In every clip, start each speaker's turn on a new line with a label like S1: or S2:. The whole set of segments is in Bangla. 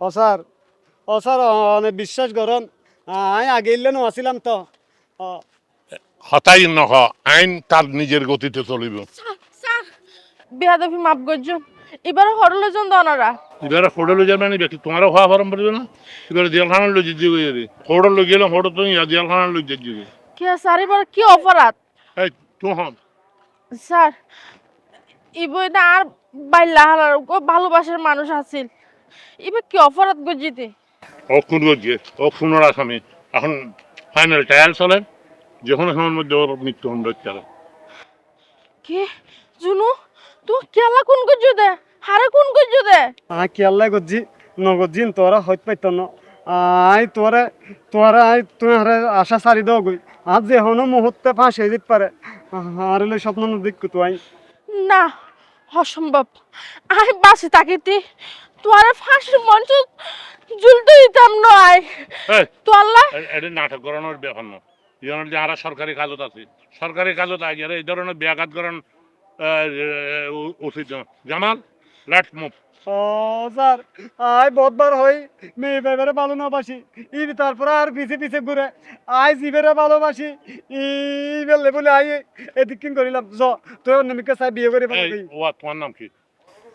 S1: ও স্যার ও স্যার অনেক বিশ্বাস করুন আমি আগে ইলেন আসিলাম তো।
S2: হতাই নহ আইন তার নিজের গতিতে চলিব।
S3: বেহাদফি মাফ করছেন এবারে হরলে জন দনারা।
S2: এবারে ফোটো লই যাবে ব্যক্তি তোমারও হওয়া ফরম পড়বে না? এবারে জেলখানার লই যেতে গিয়ে ফোটো লই গেলাম ফোটো তো জেলখানার লই যেতে গিয়ে
S3: কে স্যার এবার কি অপরাধ?
S2: এই তুই হন।
S3: স্যার ইবই না আর বাইলা হালার ও ভালোবাসার মানুষ আছিল। এবার কি অপরাধ গজিতে
S2: করছে ও খুনের আসামি। এখন ফাইনাল ট্রায়াল চলে যে কোনো সময়ের মধ্যে ওর মৃত্যু হন চলে।
S3: কে? জুনু তুই কেলা কোন গজু দে হারে কোন গজু দে
S1: আই কেয়াল্লাই করছি নগরজিন তোরা হইতে পাইত না। আই তোরা তোরা আই তোরা আশা সারি দাও গই আজ যে হনো মুহূর্তে ফাঁস হয়ে যেতে পারে। আর হলে স্বপ্ন দেখু তো আই।
S3: না অসম্ভব আমি বাসে থাকিতি তোরে ফাঁসির মঞ্চ ঝুলতে দিতাম নয় তো আল্লাহ
S2: এটা নাটক করানোর ব্যাপার না ইয়ার যে আর সরকারি কাজত আছে সরকারি কাজত আগে এই ধরনের ব্যাঘাত করান উচিত। জামাল লেটস মুভ
S1: ও স্যার আই বহুতবার হই মেয়ে বেবারে ভালো না বাসি। ই তারপরে আর পিছে পিছে ঘুরে আই জিবেরে ভালোবাসি ই বেলে বলে আই এদিক করিলাম। জ তুই অন্য মিকে চাই বিয়ে করে
S2: এই ও তোমার নাম কি?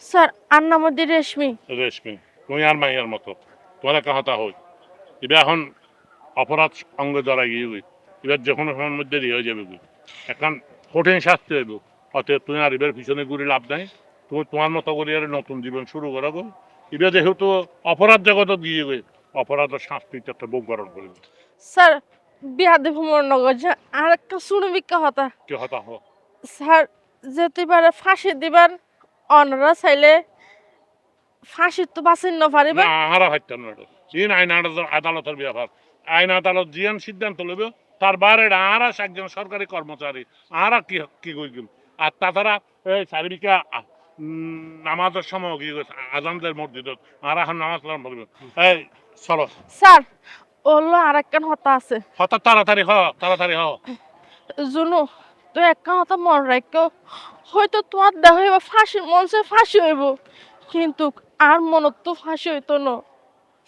S3: স্যার আর নাম মধ্যে রেশমি।
S2: রেশমি তুমি আর মাইয়ার মতো। তোমার একটা হতা হই। এবার এখন অপরাধ অঙ্গ দ্বারা গিয়ে গই এবার যে কোনো সময়ের মধ্যে দিয়ে হয়ে যাবে গই এখন কঠিন শাস্তি হইব। অতএব তুমি আর এবার পিছনে ঘুরে লাভ নাই। তুমি তোমার মতো করে আর নতুন জীবন শুরু করো গো। এবার যেহেতু অপরাধ জগত গিয়ে গই অপরাধের শাস্তি একটা বুক গরম করবে
S3: স্যার বিয়া দেব নগর যে আর একটা শুনবিকা হতা।
S2: কি হতা হোক
S3: স্যার যেতে পারে ফাঁসি দিবার অনরা চাইলে ফাঁসি তো বাঁচিন না পারিবে
S2: না আহারা হাইতাম না এটা চীন আইন আদালত- আদালতের ব্যাপার আইন আদালত জিয়ান সিদ্ধান্ত লইবে তার বাইরে আহারা একজন সরকারি কর্মচারী আহারা কি কি কইম আর তাছাড়া এই উম, নামাজের সময় কি কইছে? আজানদের মসজিদ আর এখন নামাজ পড়ান বলবে এই চলো।
S3: স্যার ওলো আর একখান হতা আছে।
S2: হঠাৎ তাড়াতাড়ি হ তাড়াতাড়ি হ।
S3: জুনু তুই একটা হতা মন রাখ হয়তো তোমার দেহ হইব ফাঁসি মনসে ফাঁসি হইব। কিন্তু আর মনত তো ফাঁসি হইতো না।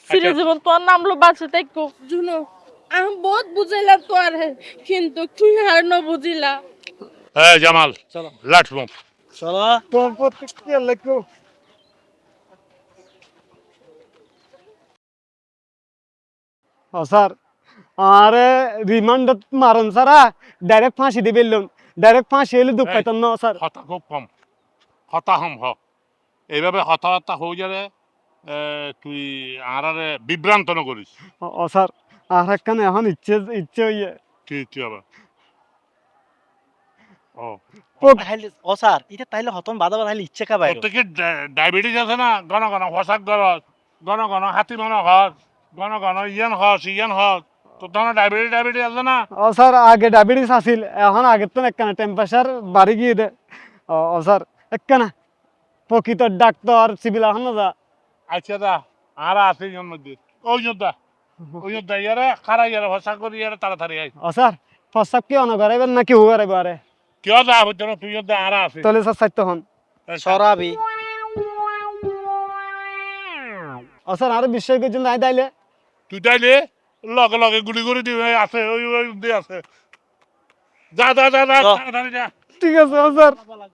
S3: সিরে
S2: আচ্ছা।
S3: জীবন তোমার নামলো বাঁচে তাইকো জুনু আমি বহুত বুঝাইলাম তোর কিন্তু তুই আর ন বুঝিলা।
S2: এই জামাল
S1: চলো।
S2: লেটস মুভ
S1: চলো তোর প্রতি খেয়াল রাখো। ও স্যার আরে রিমান্ড মারন সারা ডাইরেক্ট ফাঁসি দিবে ডাইরেক্ট ফাঁসি এলে দুঃখ। পাইতাম না স্যার।
S2: হতা খুব কম। হতা হম হ। এইভাবে হতাহতা হয়ে যাবে এ, তুই আরারে বিভ্রান্ত ন করিস।
S1: ও- স্যার আর একখানে এখন ইচ্ছে ইচ্ছে হইয়ে।
S2: কি কি হবে? ও
S4: তাইলে ও স্যার এটা তাইলে হতন বাদা তাইলে ইচ্ছে কা বাইরে
S2: প্রত্যেকের ডায়াবেটিস আছে না? ঘন ঘন হসাক গরজ ঘন ঘন হাতি মনে হস ঘন ঘন ইয়ান হস ইয়ান হস তো তখন ডায়াবেটিস ডায়াবেটিস আছে না?
S1: ও স্যার আগে ডায়াবেটিস আছিল এখন আগের তো একখানে টেম্পারেচার বাড়ি গিয়ে দে। ও ও স্যার একখানা। প্রকৃত ডাক্তার সিভিল এখন যা।
S2: আচ্ছা দা আর আছে ইয়ার মধ্যে ওই যোদ্ধা ওই যোদ্ধা ইয়ারে খারা ইয়ারে হসাক করি ইয়ারে তাড়াতাড়ি আই
S1: ও স্যার প্রস্তাব কি অন করাইবেন নাকি হু করাইব আরে
S2: কেউ যা হইতো না তুই যোদ্ধা আরা আছে।
S1: তাহলে স্যার সাইতে হন।
S4: সরাবি
S1: ও স্যার আর বিশ্বাস করছেন নাই তাইলে
S2: তুই তাইলে লগে লগে গুলি করে দিবে আছে ওই ওই দিয়ে আছে। যা যা যা যা যা।
S1: ঠিক আছে ও স্যার